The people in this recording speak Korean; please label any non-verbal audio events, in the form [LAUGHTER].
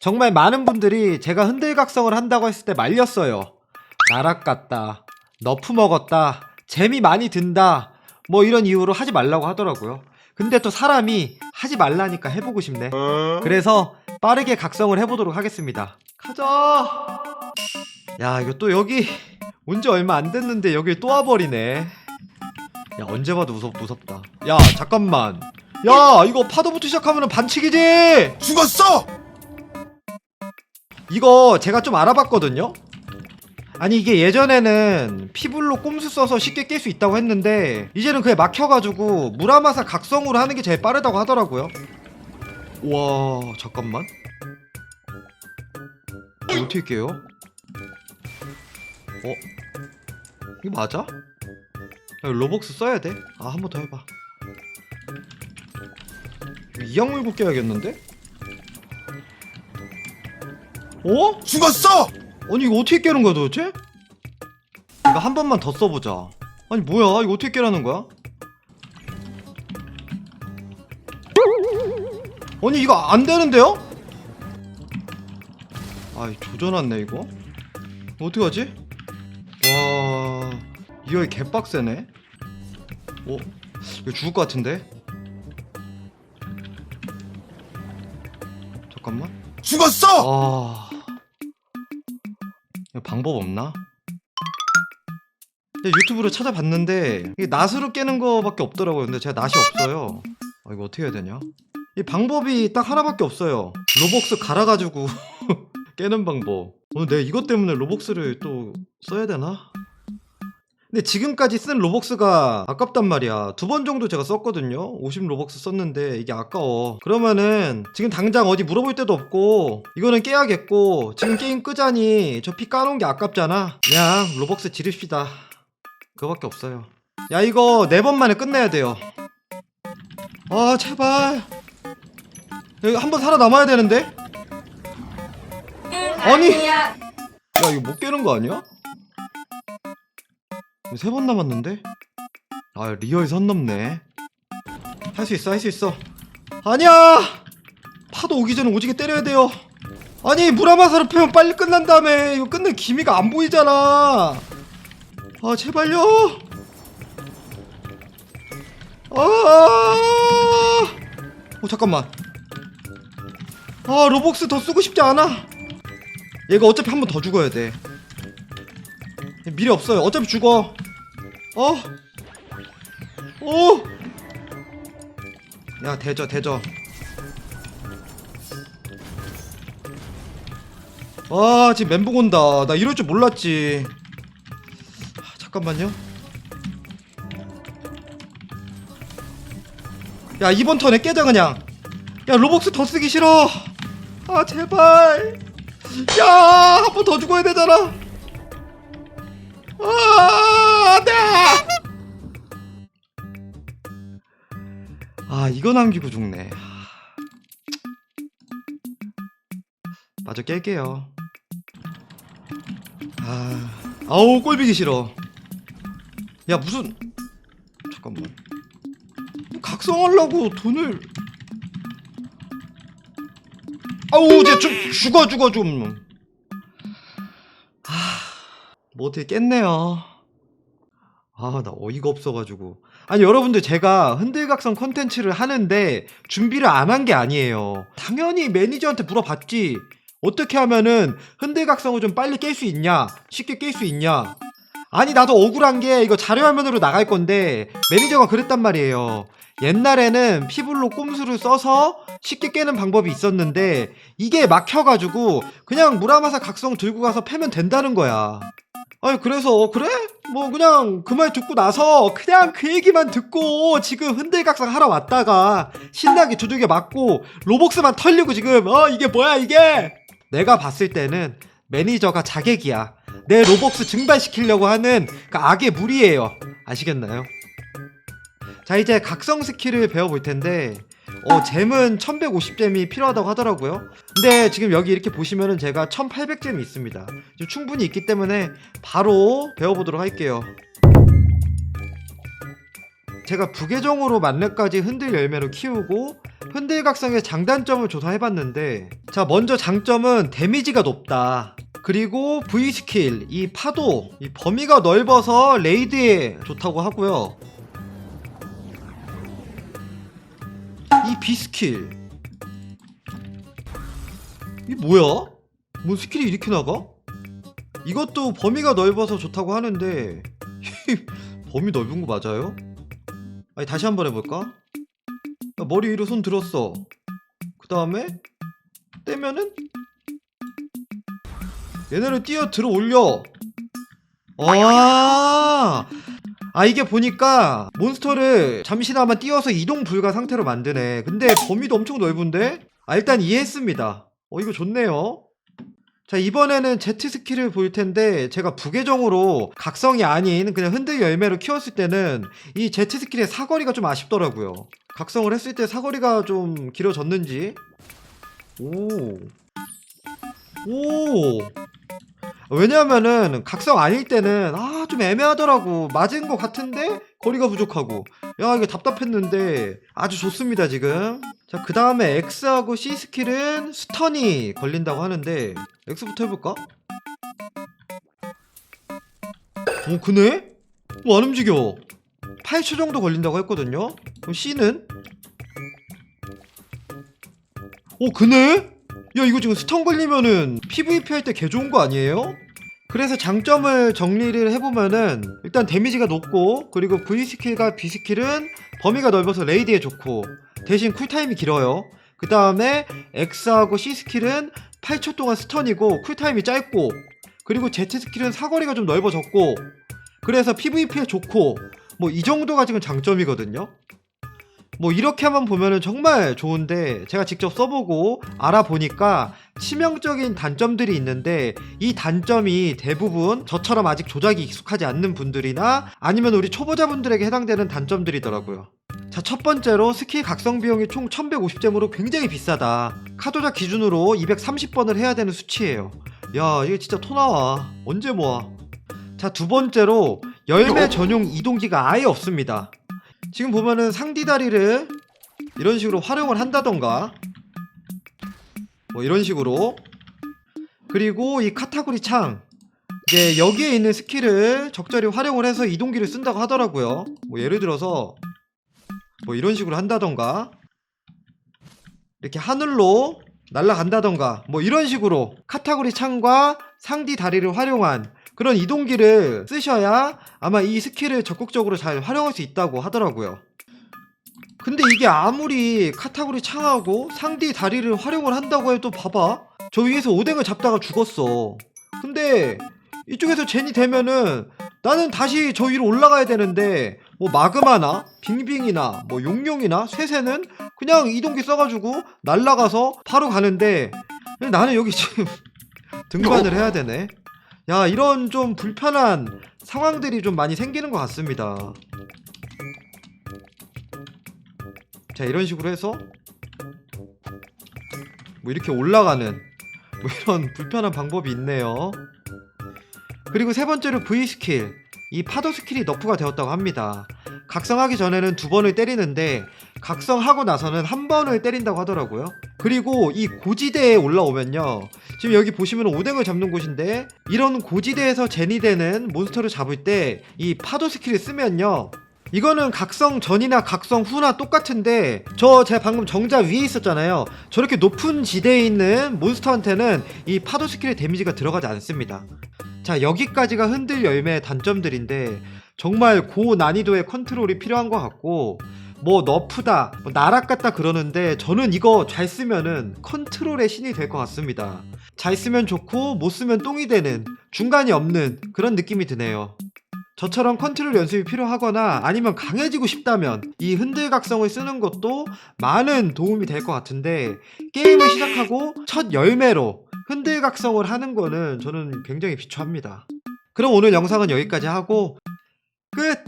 정말 많은 분들이 제가 흔들각성을 한다고 했을 때 말렸어요. 나락 같다. 너프 먹었다. 재미 많이 든다. 뭐 이런 이유로 하지 말라고 하더라고요. 근데 또 사람이 하지 말라니까 해보고 싶네. 그래서 빠르게 각성을 해보도록 하겠습니다. 가자. 야 이거 또 여기 온 지 얼마 안 됐는데 여기 또 와버리네. 야 언제 봐도 무섭 무섭다. 야 잠깐만. 야 이거 파도부터 시작하면 반칙이지. 죽었어! 이거 제가 좀 알아봤거든요. 아니 이게 예전에는 피불로 꼼수 써서 쉽게 깰 수 있다고 했는데 이제는 그게 막혀가지고 무라마사 각성으로 하는 게 제일 빠르다고 하더라고요. 와 잠깐만. 이거 어떻게 깨요? 어? 이거 맞아? 로벅스 써야 돼? 아 한 번 더 해봐. 이거 이악 물고 깨야겠는데? 어? 죽었어! 아니 이거 어떻게 깨는 거야 도대체? 이거 한 번만 더 써보자 아니 뭐야 이거 어떻게 깨라는 거야? 아니 이거 안 되는데요? 아이 조져놨네 이거 어떻게 하지? 와 이거 개빡세네 어? 이거 죽을 것 같은데? 잠깐만 죽었어! 아 방법 없나? 근데 유튜브로 찾아봤는데 이게 낫으로 깨는 거밖에 없더라고요. 근데 제가 낫이 없어요. 아, 이거 어떻게 해야 되냐? 이 방법이 딱 하나밖에 없어요. 로벅스 갈아가지고 [LAUGHS] 깨는 방법. 오늘 내가 이것 때문에 로벅스를 또 써야 되나? 근데 지금까지 쓴 로벅스가 아깝단 말이야. 두 번 정도 제가 썼거든요. 50 로벅스 썼는데 이게 아까워. 그러면은 지금 당장 어디 물어볼 데도 없고 이거는 깨야겠고 지금 게임 끄자니 저 피 까놓은 게 아깝잖아. 그냥 로벅스 지릅시다. 그거밖에 없어요. 야 이거 네 번 만에 끝내야 돼요. 아 제발. 여기 한 번 살아남아야 되는데? 아니. 야 이거 못 깨는 거 아니야? 세 번 남았는데? 아 리얼 선 넘네. 할 수 있어 할 수 있어. 아니야! 파도 오기 전에 오지게 때려야 돼요. 아니 무라마사를 패면 빨리 끝난 다음에 이거 끝낼 기미가 안 보이잖아. 아 제발요! 아! 어, 잠깐만. 아 로벅스 더 쓰고 싶지 않아? 얘가 어차피 한 번 더 죽어야 돼 미래 없어요. 어차피 죽어. 어? 오! 야, 대저, 대저. 아, 지금 멘붕 온다. 나 이럴 줄 몰랐지. 아, 잠깐만요. 야, 이번 턴에 깨자, 그냥. 야, 로벅스 더 쓰기 싫어. 아, 제발. 야, 한 번 더 죽어야 되잖아. 아, 아, 이거 남기고 죽네. 마저 깰게요. 아, 아우 꼴비기 싫어. 야 무슨 잠깐만. 각성하려고 돈을. 아우 쟤좀 죽어 죽어 좀. 뭐 어떻게 깼네요. 아, 나 어이가 없어가지고. 아니, 여러분들 제가 흔들각성 컨텐츠를 하는데 준비를 안 한 게 아니에요. 당연히 매니저한테 물어봤지. 어떻게 하면은 흔들각성을 좀 빨리 깰 수 있냐? 쉽게 깰 수 있냐? 아니, 나도 억울한 게 이거 자료화면으로 나갈 건데 매니저가 그랬단 말이에요. 옛날에는 피블로 꼼수를 써서 쉽게 깨는 방법이 있었는데 이게 막혀가지고 그냥 무라마사 각성 들고 가서 패면 된다는 거야. 아니 그래서 그래? 뭐 그냥 그 말 듣고 나서 그냥 그 얘기만 듣고 지금 흔들각상 하러 왔다가 신나게 두들겨 맞고 로벅스만 털리고 지금 어 이게 뭐야 이게 내가 봤을 때는 매니저가 자객이야 내 로벅스 증발시키려고 하는 그 악의 무리예요 아시겠나요? 자 이제 각성 스킬을 배워볼 텐데 어 잼은 1150잼이 필요하다고 하더라고요. 근데 지금 여기 이렇게 보시면은 제가 1800잼이 있습니다. 충분히 있기 때문에 바로 배워보도록 할게요. 제가 부계정으로 만렙까지 흔들 열매로 키우고 흔들각성의 장단점을 조사해봤는데 자 먼저 장점은 데미지가 높다. 그리고 V 스킬 이 파도 이 범위가 넓어서 레이드에 좋다고 하고요 이 B 스킬 이 뭐야? 뭔 스킬이 이렇게 나가? 이것도 범위가 넓어서 좋다고 하는데 [LAUGHS] 범위 넓은 거 맞아요? 아니 다시 한번 해볼까? 야, 머리 위로 손 들었어 그 다음에 떼면은 얘네를 뛰어 들어 올려 아, 아 이게 보니까 몬스터를 잠시나마 띄워서 이동 불가 상태로 만드네. 근데 범위도 엄청 넓은데? 아 일단 이해했습니다. 어 이거 좋네요. 자 이번에는 Z 스킬을 볼 텐데 제가 부계정으로 각성이 아닌 그냥 흔들 열매로 키웠을 때는 이 Z 스킬의 사거리가 좀 아쉽더라고요. 각성을 했을 때 사거리가 좀 길어졌는지. 오. 오. 왜냐하면은 각성 아닐 때는 아 좀 애매하더라고 맞은 것 같은데 거리가 부족하고 야 이거 답답했는데 아주 좋습니다 지금 자 그 다음에 X하고 C 스킬은 스턴이 걸린다고 하는데 X부터 해볼까? 오 그네? 뭐안 움직여 8초 정도 걸린다고 했거든요 그럼 C는? 오 그네? 야 이거 지금 스턴 걸리면은 PVP 할 때 개 좋은 거 아니에요? 그래서 장점을 정리를 해보면은 일단 데미지가 높고 그리고 V 스킬과 B 스킬은 범위가 넓어서 레이드에 좋고 대신 쿨타임이 길어요 그 다음에 X하고 C 스킬은 8초 동안 스턴이고 쿨타임이 짧고 그리고 Z 스킬은 사거리가 좀 넓어졌고 그래서 PVP에 좋고 뭐 이 정도가 지금 장점이거든요 뭐 이렇게만 보면은 정말 좋은데 제가 직접 써보고 알아보니까 치명적인 단점들이 있는데 이 단점이 대부분 저처럼 아직 조작이 익숙하지 않는 분들이나 아니면 우리 초보자분들에게 해당되는 단점들이더라고요. 자, 첫 번째로 스킬 각성 비용이 총 1150잼으로 굉장히 비싸다. 카도작 기준으로 230번을 해야 되는 수치예요. 야, 이게 진짜 토 나와. 언제 모아? 자, 두 번째로 열매 전용 이동기가 아예 없습니다. 지금 보면은 상디 다리를 이런 식으로 활용을 한다던가 뭐 이런 식으로. 그리고 이 카타구리 창 이제 여기에 있는 스킬을 적절히 활용을 해서 이동기를 쓴다고 하더라고요. 뭐 예를 들어서 뭐 이런 식으로 한다던가 이렇게 하늘로 날아간다던가 뭐 이런 식으로 카타구리 창과 상디 다리를 활용한 그런 이동기를 쓰셔야 아마 이 스킬을 적극적으로 잘 활용할 수 있다고 하더라고요. 근데 이게 아무리 카타구리 창하고 상디 다리를 활용을 한다고 해도 봐봐. 저 위에서 오뎅을 잡다가 죽었어. 근데 이쪽에서 젠이 되면은 나는 다시 저 위로 올라가야 되는데 뭐 마그마나 빙빙이나 뭐 용용이나 쇠새는 그냥 이동기 써가지고 날라가서 바로 가는데 나는 여기 지금 [LAUGHS] 등반을 해야 되네. 야 이런 좀 불편한 상황들이 좀 많이 생기는 것 같습니다. 자 이런 식으로 해서 뭐 이렇게 올라가는 뭐 이런 불편한 방법이 있네요. 그리고 세 번째로 V 스킬 이 파도 스킬이 너프가 되었다고 합니다. 각성하기 전에는 두 번을 때리는데 각성하고 나서는 한 번을 때린다고 하더라고요. 그리고 이 고지대에 올라오면요. 지금 여기 보시면 오뎅을 잡는 곳인데 이런 고지대에서 제니 되는 몬스터를 잡을 때 이 파도 스킬을 쓰면요 이거는 각성 전이나 각성 후나 똑같은데 저 제가 방금 정자 위에 있었잖아요. 저렇게 높은 지대에 있는 몬스터한테는 이 파도 스킬의 데미지가 들어가지 않습니다. 자 여기까지가 흔들 열매의 단점들인데 정말 고난이도의 컨트롤이 필요한 것 같고 뭐 너프다 뭐 나락 같다 그러는데 저는 이거 잘 쓰면은 컨트롤의 신이 될 것 같습니다. 잘 쓰면 좋고 못 쓰면 똥이 되는 중간이 없는 그런 느낌이 드네요 저처럼 컨트롤 연습이 필요하거나 아니면 강해지고 싶다면 이 흔들각성을 쓰는 것도 많은 도움이 될 것 같은데 게임을 시작하고 첫 열매로 흔들각성을 하는 거는 저는 굉장히 비추합니다 그럼 오늘 영상은 여기까지 하고 끝!